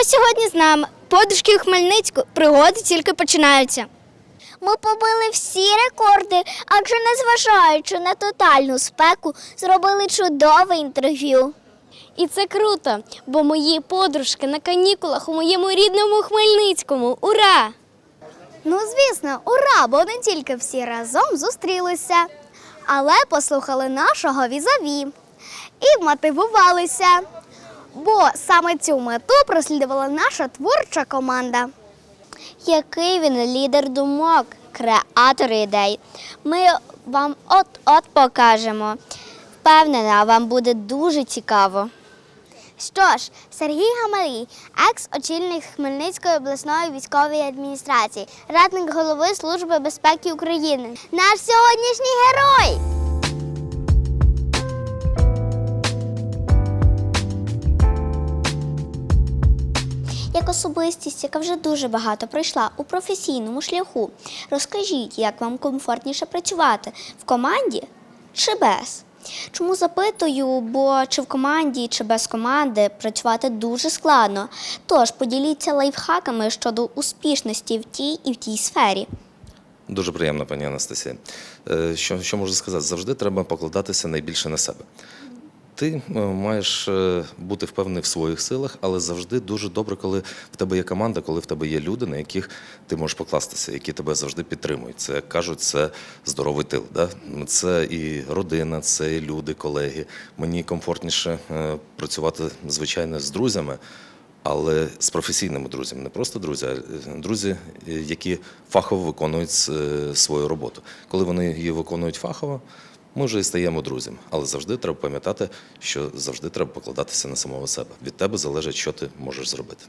Хто сьогодні з нами? Подружки у Хмельницьку. Пригоди тільки починаються. Ми побили всі рекорди, адже незважаючи на тотальну спеку, зробили чудове інтерв'ю. І це круто, бо мої подружки на канікулах у моєму рідному Хмельницькому. Ура! Ну, звісно, ура, бо не тільки всі разом зустрілися, але послухали нашого візаві і мотивувалися. Бо саме цю мету прослідувала наша творча команда. Який він лідер думок, креатор ідей. Ми вам от-от покажемо. Впевнена, вам буде дуже цікаво. Що ж, Сергій Гамалій, екс-очільник Хмельницької обласної військової адміністрації, радник голови Служби безпеки України, наш сьогоднішній герой. Як особистість, яка вже дуже багато пройшла у професійному шляху, розкажіть, як вам комфортніше працювати в команді чи без? Чому запитую, бо чи в команді, чи без команди працювати дуже складно. Тож поділіться лайфхаками щодо успішності в тій і в тій сфері. Дуже приємно, пані Анастасія. Е, Що, що можу сказати? Завжди треба покладатися найбільше на себе. Ти е, маєш е, бути впевнений в своїх силах, але завжди дуже добре, коли в тебе є команда, коли в тебе є люди, на яких ти можеш покластися, які тебе завжди підтримують. Це кажуть, це здоровий тил. Да? Це і родина, це і люди, колеги. Мені комфортніше е, працювати, звичайно, з друзями. Але з професійними друзями, не просто друзі, а друзі, які фахово виконують свою роботу. Коли вони її виконують фахово, ми вже і стаємо друзями. Але завжди треба пам'ятати, що завжди треба покладатися на самого себе. Від тебе залежить, що ти можеш зробити.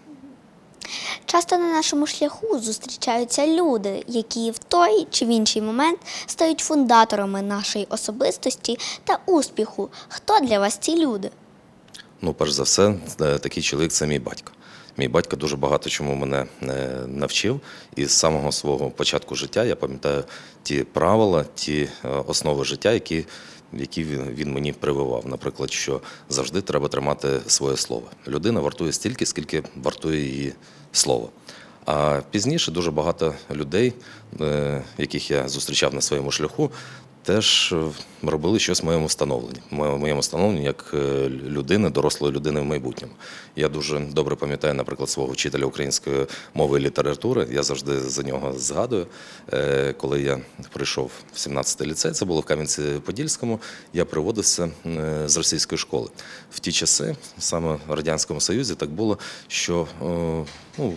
Часто на нашому шляху зустрічаються люди, які в той чи в інший момент стають фундаторами нашої особистості та успіху. Хто для вас ці люди? Ну, перш за все, е, такий чоловік це мій батько. Мій батько дуже багато чому мене е, навчив, і з самого свого початку життя я пам'ятаю ті правила, ті е, основи життя, які, які він, мені прививав. Наприклад, що завжди треба тримати своє слово. Людина вартує стільки, скільки вартує її слово. А пізніше дуже багато людей, е, яких я зустрічав на своєму шляху, теж е, робили щось в моєму становленні. В моєму- моєму становленні як е, людини, дорослої людини в майбутньому. Я дуже добре пам'ятаю, наприклад, свого вчителя української мови і літератури. Я завжди за нього згадую. Е, Коли я прийшов в 17-й ліцей, це було в Кам'янці-Подільському, я приводився з російської школи. В ті часи, саме в Радянському Союзі, так було, що ну,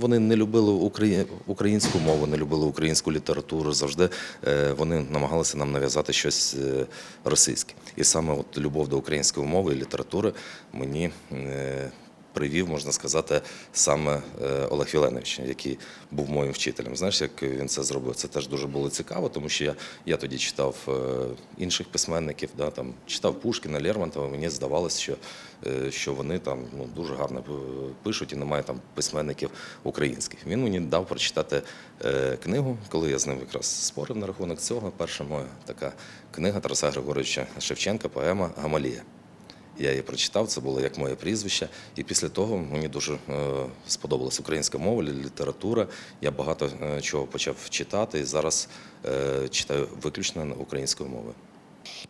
Вони не любили украї- українську мову, не любили українську літературу. Завжди е, вони намагалися нам нав'язати щось е, російське. І саме от любов до української мови і літератури мені е, привів, можна сказати, саме е, Олег Віленович, який був моїм вчителем. Знаєш, як він це зробив? Це теж дуже було цікаво, тому що я, я тоді читав е, інших письменників, да, там, читав Пушкіна, Лермонтова. Мені здавалося, що, е, що вони там ну, дуже гарно пишуть і немає там письменників українських. Він мені дав прочитати книгу, коли я з ним якраз спорив на рахунок цього. Перша моя така книга Тараса Григоровича Шевченка, поема Гамалія. Я її прочитав, це було як моє прізвище. І після того мені дуже е, сподобалась українська мова, література. Я багато е, чого почав читати і зараз е, читаю виключно українською мовою.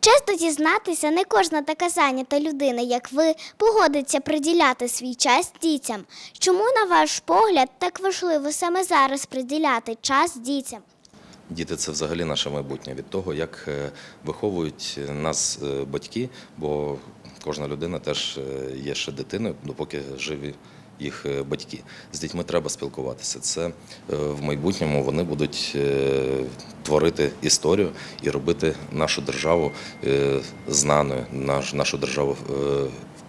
Чесно дізнатися, не кожна така зайнята людина, як ви, погодиться приділяти свій час дітям. Чому, на ваш погляд, так важливо саме зараз приділяти час дітям? Діти це взагалі наше майбутнє від того, як виховують нас батьки, бо кожна людина теж е, є ще дитиною, допоки живі їх е, батьки. З дітьми треба спілкуватися. Це е, в майбутньому вони будуть творити історію і робити нашу державу знаною, нашу державу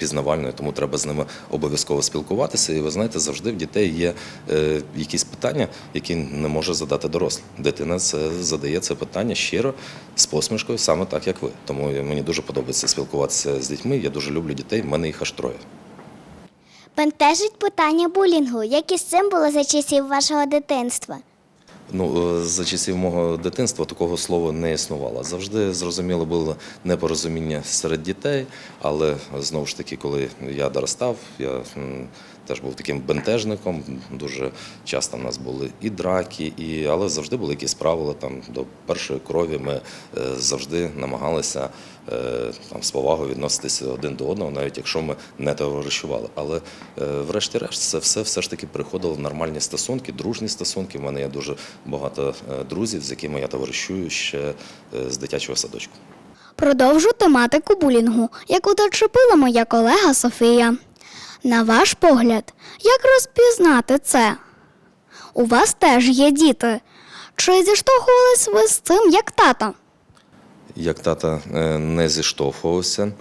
впізнавальною, тому треба з ними обов'язково спілкуватися. І ви знаєте, завжди в дітей є е, якісь питання, які не може задати дорослий. Дитина це задає це питання щиро, з посмішкою, саме так, як ви. Тому мені дуже подобається спілкуватися з дітьми. Я дуже люблю дітей. в мене їх аж троє. Бентежить питання булінгу, як із цим було за часів вашого дитинства. Ну, е, за часів мого дитинства такого слова не існувало. Завжди зрозуміло було непорозуміння серед дітей, але знову ж таки, коли я доростав, я теж був таким бентежником. Дуже часто в нас були і драки, і... але завжди були якісь правила. Там до першої крові ми е, завжди намагалися е, там з повагою відноситися один до одного, навіть якщо ми не товаришували. Але е, врешті-решт це все все ж таки переходило в нормальні стосунки, дружні стосунки. У мене є дуже багато друзів, з якими я товаришую ще з дитячого садочку. Продовжу тематику булінгу, яку дочепила моя колега Софія. На ваш погляд, як розпізнати це? У вас теж є діти. Чи зіштовхувались ви з цим як тата? Як тата е, не зіштовхувався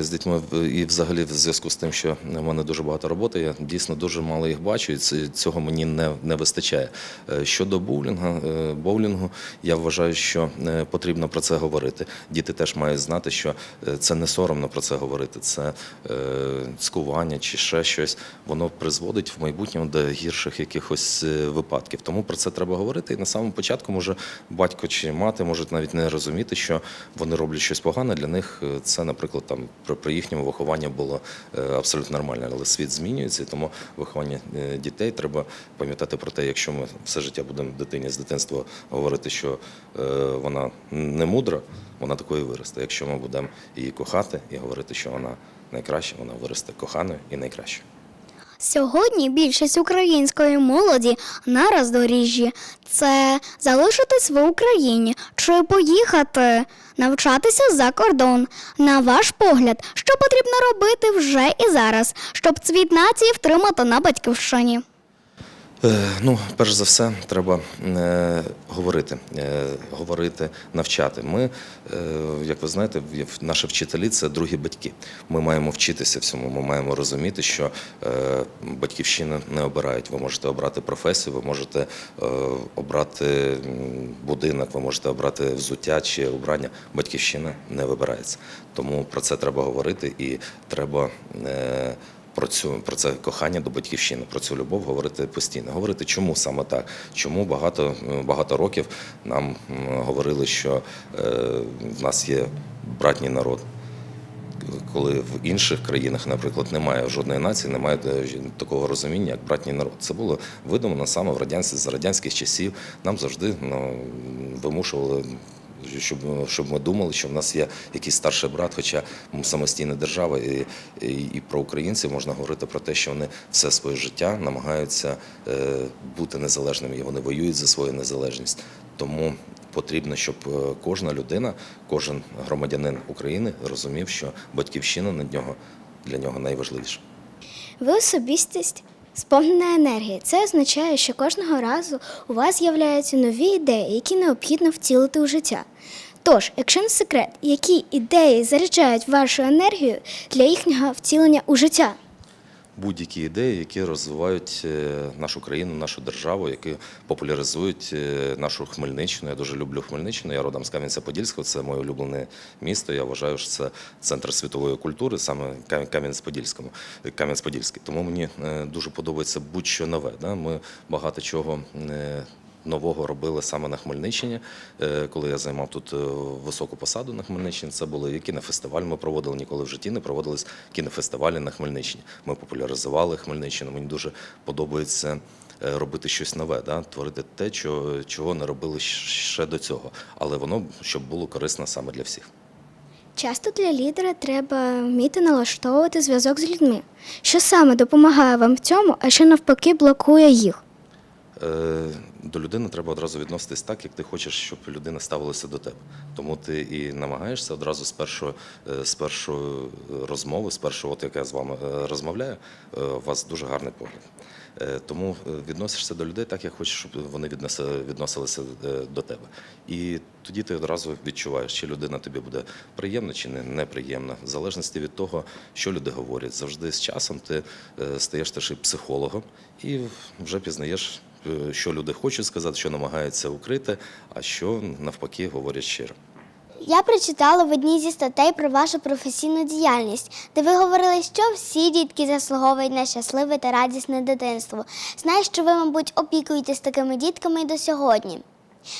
з дітьми і взагалі в зв'язку з тим, що в мене дуже багато роботи, я дійсно дуже мало їх бачу, і цього мені не, не вистачає. Е, Щодо боулінга, е, боулінгу, я вважаю, що е, потрібно про це говорити. Діти теж мають знати, що е, це не соромно про це говорити, це е, цькування чи ще щось. Воно призводить в майбутньому до гірших якихось е, випадків. Тому про це треба говорити. І на самому початку може батько чи мати можуть навіть не розуміти, що вони роблять щось погане. Для них е, це, наприклад, там при, їхньому вихованні було е, абсолютно нормально. Але світ змінюється, тому виховання е, дітей треба пам'ятати про те, якщо ми все життя будемо дитині з дитинства говорити, що е, вона не мудра, вона такою виросте. Якщо ми будемо її кохати і говорити, що вона найкраща, вона виросте коханою і найкращою. Сьогодні більшість української молоді на роздоріжжі це залишитись в Україні чи поїхати навчатися за кордон. На ваш погляд, що потрібно робити вже і зараз, щоб цвіт нації втримати на батьківщині? Е, Ну, перш за все, треба е, говорити, е, говорити, навчати. Ми, як ви знаєте, наші вчителі це другі батьки. Ми маємо вчитися всьому. Ми маємо розуміти, що батьківщину не обирають. Ви можете обрати професію, ви можете обрати будинок, ви можете обрати взуття чи убрання. Батьківщина не вибирається. Тому про це треба говорити і треба. Про цю про це кохання до батьківщини, про цю любов говорити постійно. Говорити, чому саме так, чому багато багато років нам говорили, що е, в нас є братній народ. Коли в інших країнах, наприклад, немає жодної нації, немає е, такого розуміння, як братній народ. Це було видумано саме в радянських з радянських часів. Нам завжди ну, вимушували. Щоб, щоб ми думали, що в нас є якийсь старший брат, хоча ми самостійна держава, і, і, і про українців можна говорити про те, що вони все своє життя намагаються е, бути незалежними, і вони воюють за свою незалежність. Тому потрібно, щоб е, кожна людина, кожен громадянин України розумів, що батьківщина на нього для нього найважливіша. Ви особистість сповнена енергії. Це означає, що кожного разу у вас з'являються нові ідеї, які необхідно втілити у життя. Тож, якщо не секрет, які ідеї заряджають вашу енергію для їхнього втілення у життя? будь-які ідеї, які розвивають е, нашу країну, нашу державу, які популяризують е, нашу Хмельниччину. Я дуже люблю Хмельниччину. Я родом з Кам'янця-Подільського. Це моє улюблене місто. Я вважаю, що це центр світової культури, саме Кам'янець-Подільському, Кам'янець-Подільський. Тому мені е, дуже подобається будь-що нове. Ми багато чого. Нового робили саме на Хмельниччині, Е, коли я займав тут е, високу посаду на Хмельниччині. Це були кінофестиваль. Ми проводили ніколи в житті не проводились кінофестивалі на Хмельниччині. Ми популяризували Хмельниччину. Мені дуже подобається е, робити щось нове, да? творити те, чого, чого не робили ще до цього, але воно щоб було корисно саме для всіх. Часто для лідера треба вміти налаштовувати зв'язок з людьми. Що саме допомагає вам в цьому, а що навпаки блокує їх? Е, До людини треба одразу відноситись так, як ти хочеш, щоб людина ставилася до тебе. Тому ти і намагаєшся одразу з першої, е, з першої розмови, з першого, от як я з вами е, розмовляю, е, у вас дуже гарний погляд. Е, Тому е, відносишся до людей так, як хочеш, щоб вони відносилися е, до тебе. І тоді ти одразу відчуваєш, чи людина тобі буде приємна чи не неприємна, в залежності від того, що люди говорять. Завжди з часом ти е, стаєш теж і психологом і вже пізнаєш, е, що люди хочуть сказати, що намагаються укрити, а що навпаки говорять щиро. Я прочитала в одній зі статей про вашу професійну діяльність, де ви говорили, що всі дітки заслуговують на щасливе та радісне дитинство. Знаю, що ви, мабуть, опікуєтесь такими дітками і до сьогодні.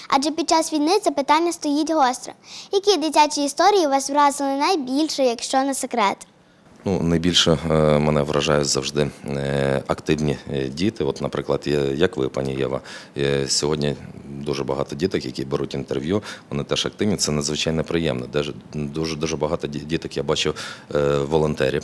Адже під час війни це питання стоїть гостро. Які дитячі історії вас вразили найбільше, якщо не секрет? Ну, найбільше е, мене вражають завжди е, активні е, діти. От, наприклад, як ви, пані Єва, сьогодні дуже багато діток, які беруть інтерв'ю, вони теж активні. Це надзвичайно приємно. Дуже дуже багато ді- діток я бачив е, волонтерів.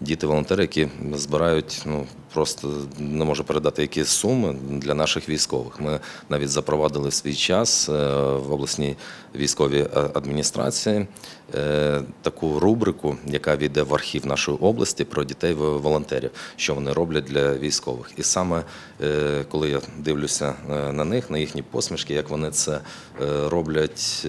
Діти-волонтери, які збирають ну просто не можу передати які суми для наших військових. Ми навіть запровадили свій час е, в обласній військовій е, адміністрації е, таку рубрику, яка війде в архів нашої області про дітей волонтерів, що вони роблять для військових. І саме коли я дивлюся на них, на їхні посмішки, як вони це роблять.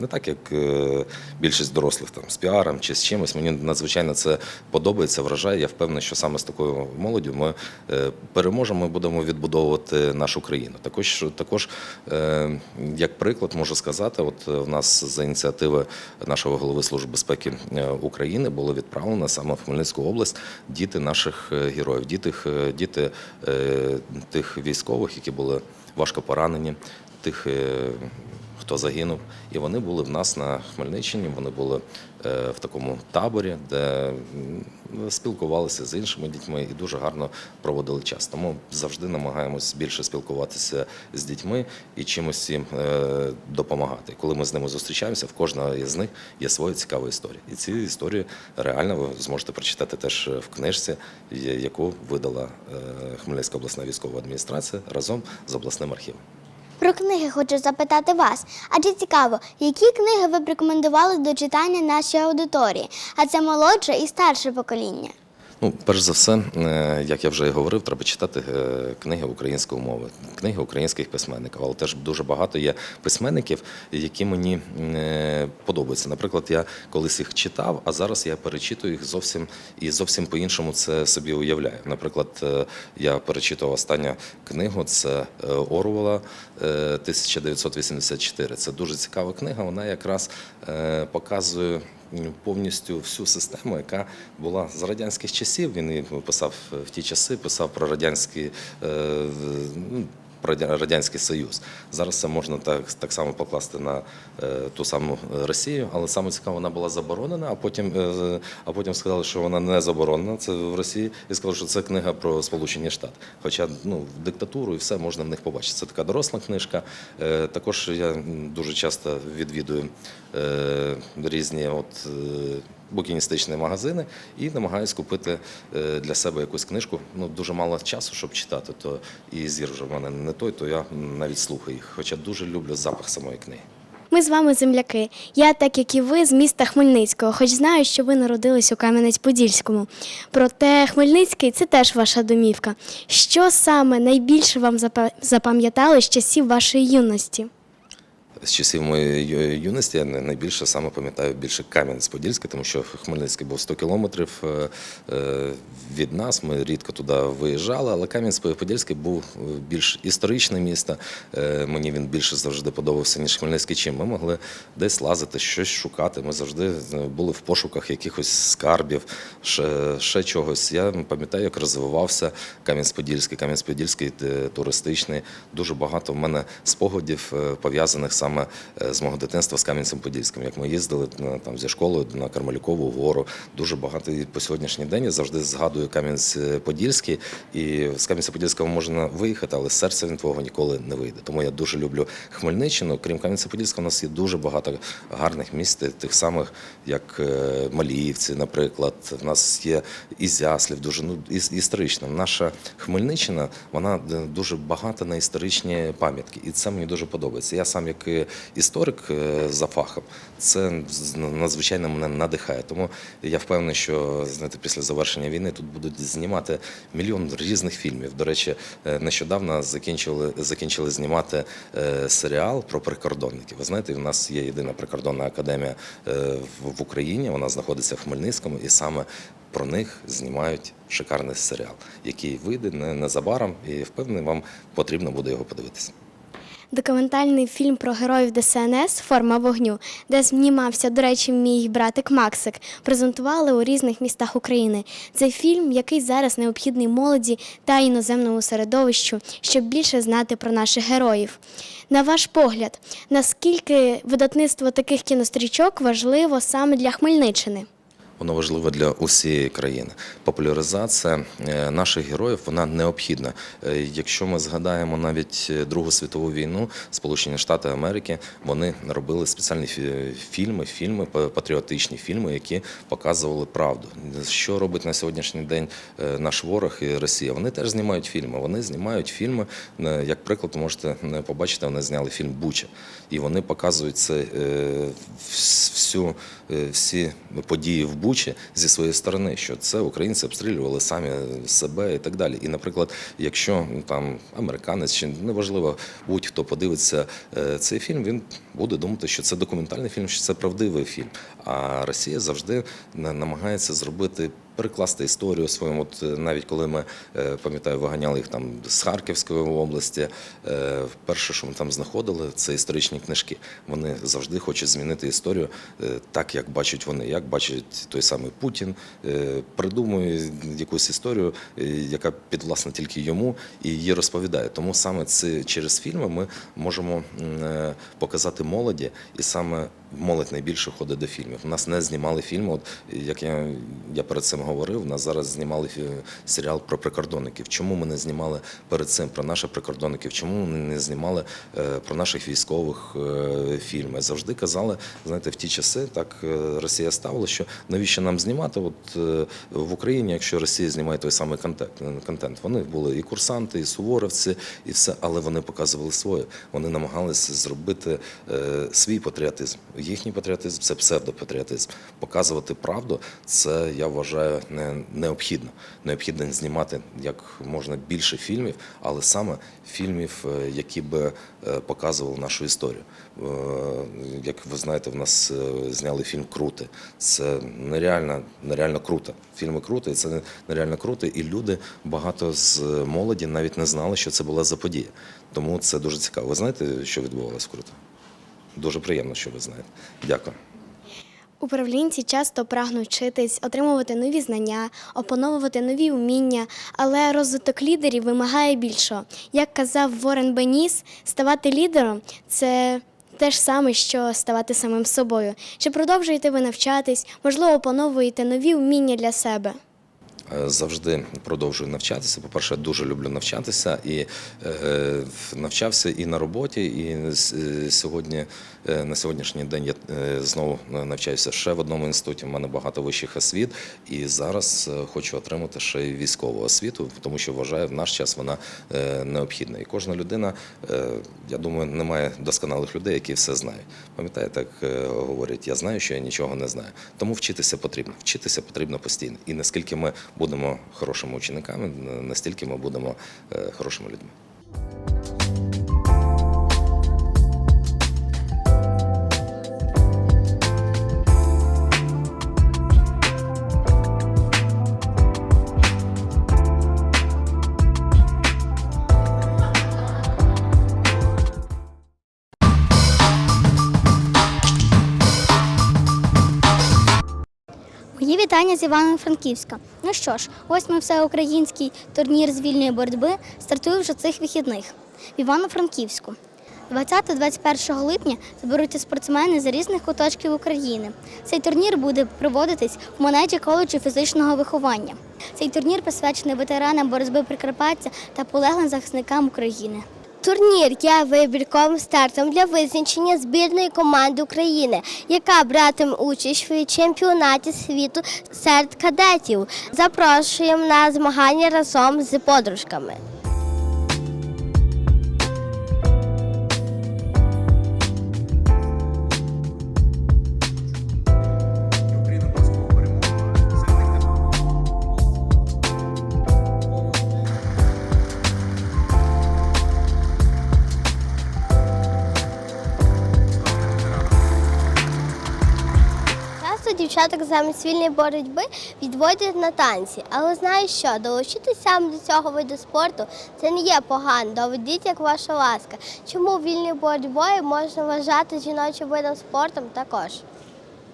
Не так, як е, більшість дорослих там з піаром чи з чимось. Мені надзвичайно це подобається, вражає. Я впевнений, що саме з такою молоддю ми е, переможемо і будемо відбудовувати нашу країну. Також також е, як приклад можу сказати, от у нас за ініціативи нашого голови служби безпеки України було відправлено саме в Хмельницьку область діти наших героїв, діти, діти тих військових, які були важко поранені, тих. Е, Хто загинув, і вони були в нас на Хмельниччині. Вони були е, в такому таборі, де спілкувалися з іншими дітьми і дуже гарно проводили час. Тому завжди намагаємось більше спілкуватися з дітьми і чимось їм е, допомагати. Коли ми з ними зустрічаємося, в кожного із них є своя цікава історія. І ці історії реально ви зможете прочитати теж в книжці, яку видала е, Хмельницька обласна військова адміністрація разом з обласним архівом. Про книги хочу запитати вас. Адже цікаво, які книги ви б рекомендували до читання нашій аудиторії? А це молодше і старше покоління. Ну, перш за все, е, як я вже і говорив, треба читати е, книги української мови, книги українських письменників. Але теж дуже багато є письменників, які мені е, подобаються. Наприклад, я колись їх читав, а зараз я перечитую їх зовсім і зовсім по-іншому це собі уявляю. Наприклад, я перечитував останню книгу, це Орвела е, 1984. Це дуже цікава книга. Вона якраз показує повністю всю систему, яка була з радянських часів. Він і писав в ті часи, писав про радянські. Про Радянський Союз. Зараз це можна так, так само покласти на е, ту саму е, Росію, але саме цікаво, вона була заборонена, а потім, е, а потім сказали, що вона не заборонена, це в Росії, і сказали, що це книга про Сполучені Штати. Хоча ну, диктатуру і все можна в них побачити. Це така доросла книжка. Також я дуже часто відвідую різні от, букіністичні магазини і намагаюсь купити е, для себе якусь книжку. Ну дуже мало часу, щоб читати, то і зір вже в мене не той, то я навіть слухаю їх. Хоча дуже люблю запах самої книги. Ми з вами земляки. Я, так як і ви, з міста Хмельницького, хоч знаю, що ви народились у Кам'янець-Подільському. Проте Хмельницький це теж ваша домівка. Що саме найбільше вам запа- запам'ятали з часів вашої юності? З часів моєї юності я най- найбільше саме пам'ятаю більше Кам'янець-Подільський, тому що Хмельницький був 100 кілометрів е, е, від нас. Ми рідко туди виїжджали, але Кам'янець-Подільський був е, більш історичне місто. Мені він більше завжди подобався, ніж Хмельницький. Чим ми могли десь лазити, щось шукати. Ми завжди були в пошуках якихось скарбів, ще, ще чогось. Я пам'ятаю, як розвивався Кам'янець-Подільський, Кам'янець-Подільський туристичний. Дуже багато в мене спогадів пов'язаних саме е, з мого дитинства з Кам'янцем-Подільським. Як ми їздили там, зі школою на Кармелюкову гору. Дуже багато і по сьогоднішній день я завжди згадую Кам'янець-Подільський. І з Кам'янця-Подільського можна виїхати, але з серця він твого ніколи не вийде. Тому я дуже люблю Хмельниччину. Крім Кам'янця-Подільського, у нас є дуже багато гарних місць, тих самих, як е, Маліївці, наприклад. У нас є Ізяслів, дуже ну, історично. Наша Хмельниччина, вона е, дуже багата на історичні пам'ятки. І це мені дуже подобається. Я сам, як е, історик е, за фахом, це надзвичайно мене надихає. Тому я впевнений, що знаєте, після завершення війни тут будуть знімати мільйон різних фільмів. До речі, е, нещодавно закінчили, закінчили знімати е, серіал про прикордонників. Ви знаєте, у нас є єдина прикордонна академія в- Україні. Вона знаходиться в Хмельницькому, і саме про них знімають шикарний серіал, який вийде не- незабаром, і впевнений, вам потрібно буде його подивитися. Документальний фільм про героїв ДСНС Форма вогню, де знімався, до речі, мій братик Максик, презентували у різних містах України. Це фільм, який зараз необхідний молоді та іноземному середовищу, щоб більше знати про наших героїв. На ваш погляд, наскільки видатництво таких кінострічок важливо саме для Хмельниччини? Воно важливо для усієї країни. Популяризація е, наших героїв вона необхідна. Е, Якщо ми згадаємо навіть е, Другу світову війну, Сполучені Штати Америки вони робили спеціальні фі- фільми, фільми патріотичні фільми, які показували правду. Що робить на сьогоднішній день наш ворог і Росія? Вони теж знімають фільми. Вони знімають фільми. Як приклад, можете побачити, вони зняли фільм Буча, і вони показують це всю всі події в Бучі зі своєї сторони, що це українці обстрілювали самі себе і так далі. І, наприклад, якщо ну, там американець чи неважливо, будь-хто подивиться е, цей фільм, він буде думати, що це документальний фільм, що це правдивий фільм. А Росія завжди намагається зробити. Перекласти історію своєму, От е, навіть коли ми е, пам'ятаю, виганяли їх там з Харківської області. е, Перше, що ми там знаходили, це історичні книжки. Вони завжди хочуть змінити історію так, як бачать вони, як бачить той самий Путін, придумує якусь історію, яка підвласна тільки йому, і її розповідає. Тому саме це через фільми ми можемо показати молоді, і саме молодь найбільше ходить до фільмів. У нас не знімали фільми. От як я, я перед цим говорив, у нас зараз знімали серіал про прикордонників. Чому ми не знімали перед цим про наших прикордонників? Чому ми не знімали е, про наших військових е, фільми? Завжди казали, знаєте, в ті часи так е, Росія ставила, що навіщо нам знімати? От в Україні, якщо Росія знімає той самий контент, контент, вони були і курсанти, і суворовці, і все, але вони показували своє. Вони намагалися зробити свій патріотизм. Їхній патріотизм це псевдопатріотизм. Показувати правду, це я вважаю не необхідно. Необхідно знімати як можна більше фільмів, але саме фільмів, е, які би е, показували нашу історію. Е, Як ви знаєте, в нас зняли фільм Крути. Це нереально, нереально круто. Фільми круто, і це нереально круто. І люди багато з молоді навіть не знали, що це була за подія. Тому це дуже цікаво. Ви знаєте, що відбувалося Круто? Дуже приємно, що ви знаєте. Дякую. Управлінці часто прагнуть вчитись, отримувати нові знання, опановувати нові вміння, але розвиток лідерів вимагає більшого. Як казав Ворен Беніс, ставати лідером це те ж саме, що ставати самим собою. Чи продовжуєте ви навчатись, можливо, опановуєте нові вміння для себе? Е, Завжди продовжую навчатися. По-перше, дуже люблю навчатися і е, навчався і на роботі, і е, сьогодні е, на сьогоднішній день я е, знову навчаюся ще в одному інституті. У мене багато вищих освіт, і зараз е, хочу отримати ще й військову освіту, тому що вважаю, в наш час вона е, необхідна. І кожна людина, е, я думаю, немає досконалих людей, які все знають. Пам'ятаєте, як е, говорять, я знаю, що я нічого не знаю. Тому вчитися потрібно. Вчитися потрібно постійно. І наскільки ми будемо хорошими учениками, настільки ми будемо е, хорошими людьми. Мої з Івано-Франківська. Ну що ж, ось ми всеукраїнський турнір з вільної боротьби стартує вже цих вихідних в Івано-Франківську. 20-21 липня зберуться спортсмени з різних куточків України. Цей турнір буде проводитись в монеті коледжу фізичного виховання. Цей турнір присвячений ветеранам боротьби Прикарпаття та полеглим захисникам України. Турнір є вибірковим стартом для визначення збірної команди України, яка братиме участь в чемпіонаті світу серед кадетів. Запрошуємо на змагання разом з подружками. Дівчаток замість вільної боротьби відводять на танці. Але знаю що, долучитися до цього виду спорту це не є погано. Доведіть, як ваша ласка. Чому вільною боротьбою можна вважати жіночим видом спорту також?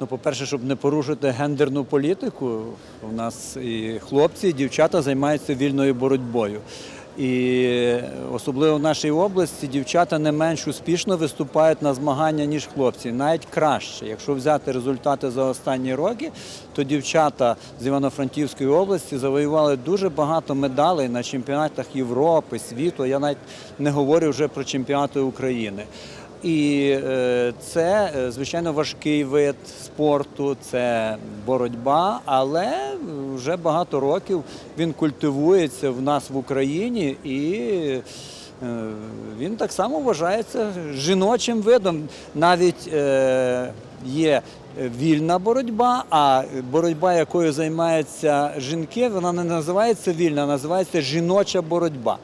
Ну, по-перше, щоб не порушити гендерну політику, у нас і хлопці, і дівчата займаються вільною боротьбою. І особливо в нашій області дівчата не менш успішно виступають на змагання, ніж хлопці, навіть краще. Якщо взяти результати за останні роки, то дівчата з Івано-Франківської області завоювали дуже багато медалей на чемпіонатах Європи, світу. Я навіть не говорю вже про чемпіонати України. І е, це, е, звичайно, важкий вид спорту, це боротьба, але вже багато років він культивується в нас в Україні і е, він так само вважається жіночим видом. Навіть є вільна боротьба, а боротьба, якою займаються жінки, вона не називається вільна, а називається жіноча боротьба.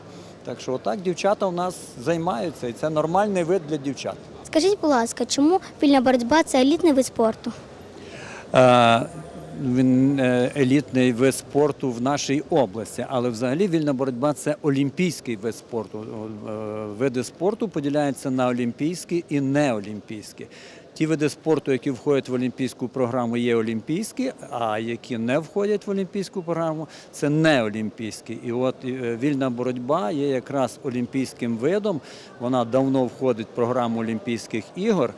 Так що отак дівчата у нас займаються, і це нормальний вид для дівчат. Скажіть, будь ласка, чому вільна боротьба це елітний вид спорту? Е, Він е, елітний вид спорту в нашій області, але взагалі вільна боротьба це олімпійський вид спорту. Е, Види спорту поділяються на олімпійські і неолімпійські. Ті види спорту, які входять в олімпійську програму, є олімпійські, а які не входять в олімпійську програму, це неолімпійські. І от е, вільна боротьба є якраз олімпійським видом. Вона давно входить в програму Олімпійських ігор.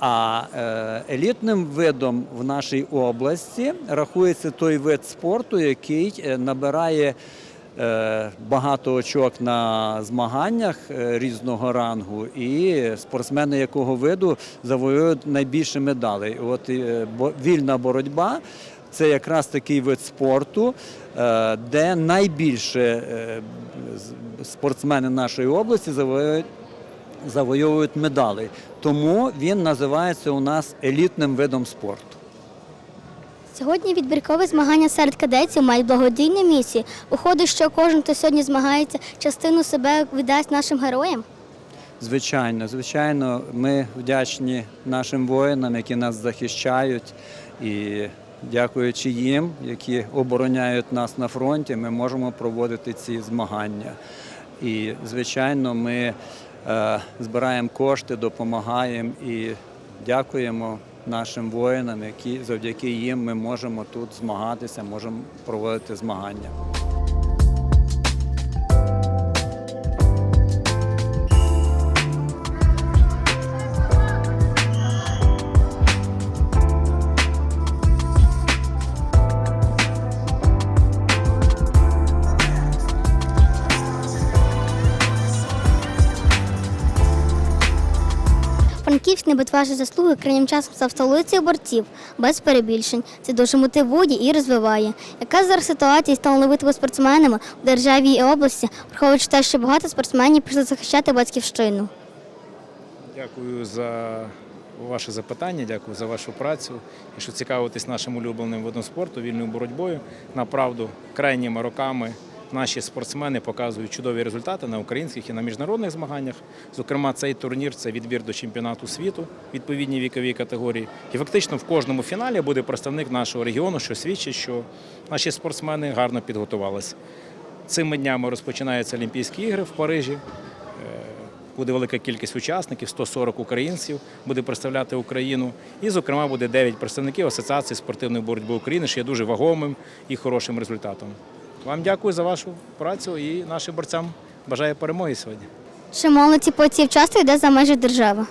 А е, елітним видом в нашій області рахується той вид спорту, який е, набирає багато очок на змаганнях е, різного рангу, і спортсмени якого виду завоюють найбільше медалей. От е, вільна боротьба. Це якраз такий вид спорту, е, де найбільше е, спортсмени нашої області завоюють завойовують медалі. Тому він називається у нас елітним видом спорту. Сьогодні відбіркові змагання серед кадетів мають благодійні місії. Виходить, що кожен, хто сьогодні змагається, частину себе віддасть нашим героям. Звичайно, звичайно, ми вдячні нашим воїнам, які нас захищають. І дякуючи їм, які обороняють нас на фронті, ми можемо проводити ці змагання. І, звичайно, ми е, збираємо кошти, допомагаємо і дякуємо нашим воїнам, які завдяки їм ми можемо тут змагатися, можемо проводити змагання. Франківськ не без ваші заслуги крайнім часом став столицею борців, без перебільшень. Це дуже мотивує і розвиває. Яка зараз ситуація із талановитими спортсменами в державі і області, враховуючи те, що багато спортсменів прийшли захищати батьківщину? Дякую за ваше запитання, дякую за вашу працю. Якщо цікавитись нашим улюбленим видом спорту, вільною боротьбою, направду крайніми роками наші спортсмени показують чудові результати на українських і на міжнародних змаганнях. Зокрема, цей турнір це відбір до чемпіонату світу відповідній віковій категорії. І фактично в кожному фіналі буде представник нашого регіону, що свідчить, що наші спортсмени гарно підготувалися. Цими днями розпочинаються Олімпійські ігри в Парижі. Буде велика кількість учасників, 140 українців буде представляти Україну. І, зокрема, буде 9 представників Асоціації спортивної боротьби України, що є дуже вагомим і хорошим результатом. Вам дякую за вашу працю і нашим борцям бажаю перемоги сьогодні. Чимало ці бойців часто йде за межі держави.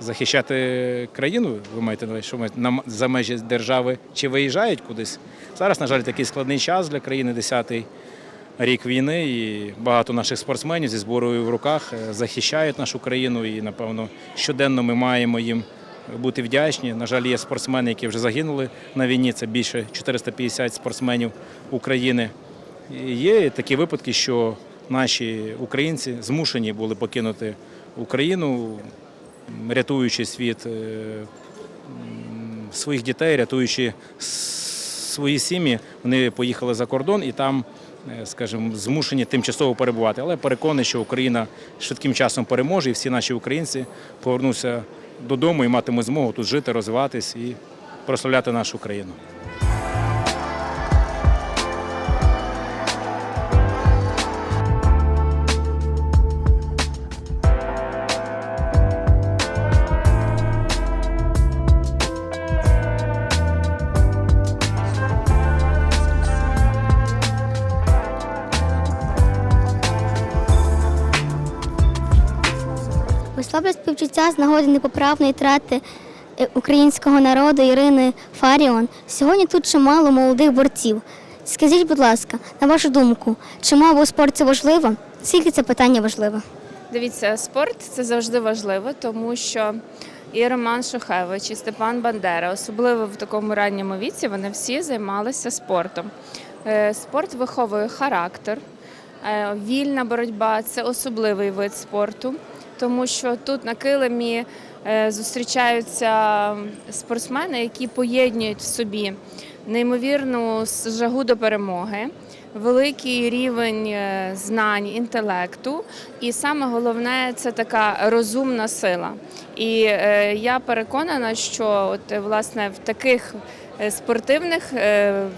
Захищати країну, ви маєте на увазі, що ми за межі держави чи виїжджають кудись. Зараз, на жаль, такий складний час для країни, 10-й рік війни, і багато наших спортсменів зі зборою в руках е, захищають нашу країну. І, напевно, щоденно ми маємо їм бути вдячні. На жаль, є спортсмени, які вже загинули на війні. Це більше 450 спортсменів України. І є такі випадки, що наші українці змушені були покинути Україну, рятуючи світ е, своїх дітей, рятуючи свої сім'ї, вони поїхали за кордон і там, е, скажімо, змушені тимчасово перебувати. Але переконаний, що Україна швидким часом переможе, і всі наші українці повернуться додому і матимуть змогу тут жити, розвиватись і прославляти нашу країну. Висловлює співчуття з нагоди непоправної трати е, українського народу Ірини Фаріон. Сьогодні тут чимало молодих борців. Скажіть, будь ласка, на вашу думку, чи мова у спорті важлива? Скільки це питання важливе? Дивіться, спорт це завжди важливо, тому що і Роман Шухевич, і Степан Бандера, особливо в такому ранньому віці, вони всі займалися спортом. Е, Спорт виховує характер, е, вільна боротьба це особливий вид спорту, тому що тут на килимі е, зустрічаються спортсмени, які поєднують в собі неймовірну жагу до перемоги, великий рівень е, знань, інтелекту, і саме головне це така розумна сила. І е, я переконана, що от власне в таких спортивних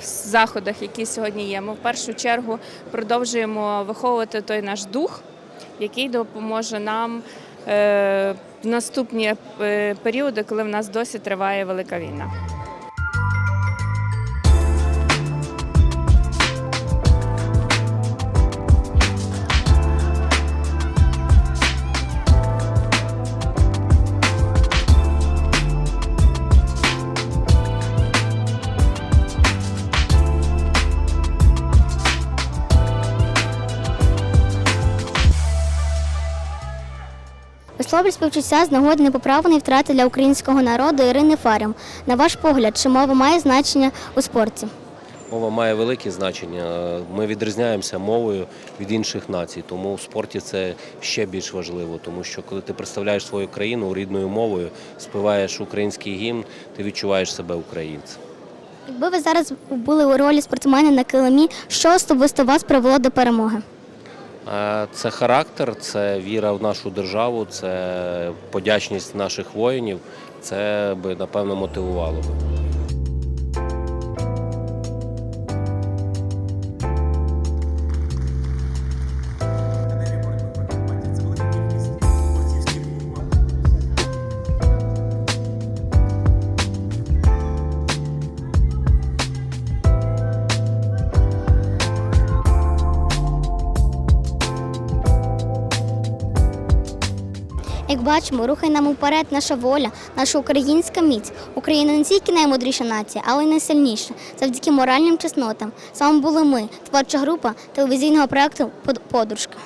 заходах, які сьогодні є, ми в першу чергу продовжуємо виховувати той наш дух, який допоможе нам е, в наступні е, періоди, коли в нас досі триває велика війна. Висловлює співчуття з нагоди непоправної втрати для українського народу Ірини Фаріон. На ваш погляд, чи мова має значення у спорті? Мова має велике значення. Ми відрізняємося мовою від інших націй, тому в спорті це ще більш важливо, тому що коли ти представляєш свою країну рідною мовою, співаєш український гімн, ти відчуваєш себе українцем. Якби ви зараз були у ролі спортсмена на килимі, що особисто вас привело до перемоги? Е, Це характер, це віра в нашу державу, це подячність наших воїнів. Це би напевно мотивувало бачимо, рухає нам уперед наша воля, наша українська міць. Україна не тільки наймудріша нація, але й найсильніша. Завдяки моральним чеснотам. Вами були ми, творча група телевізійного проекту Подружка.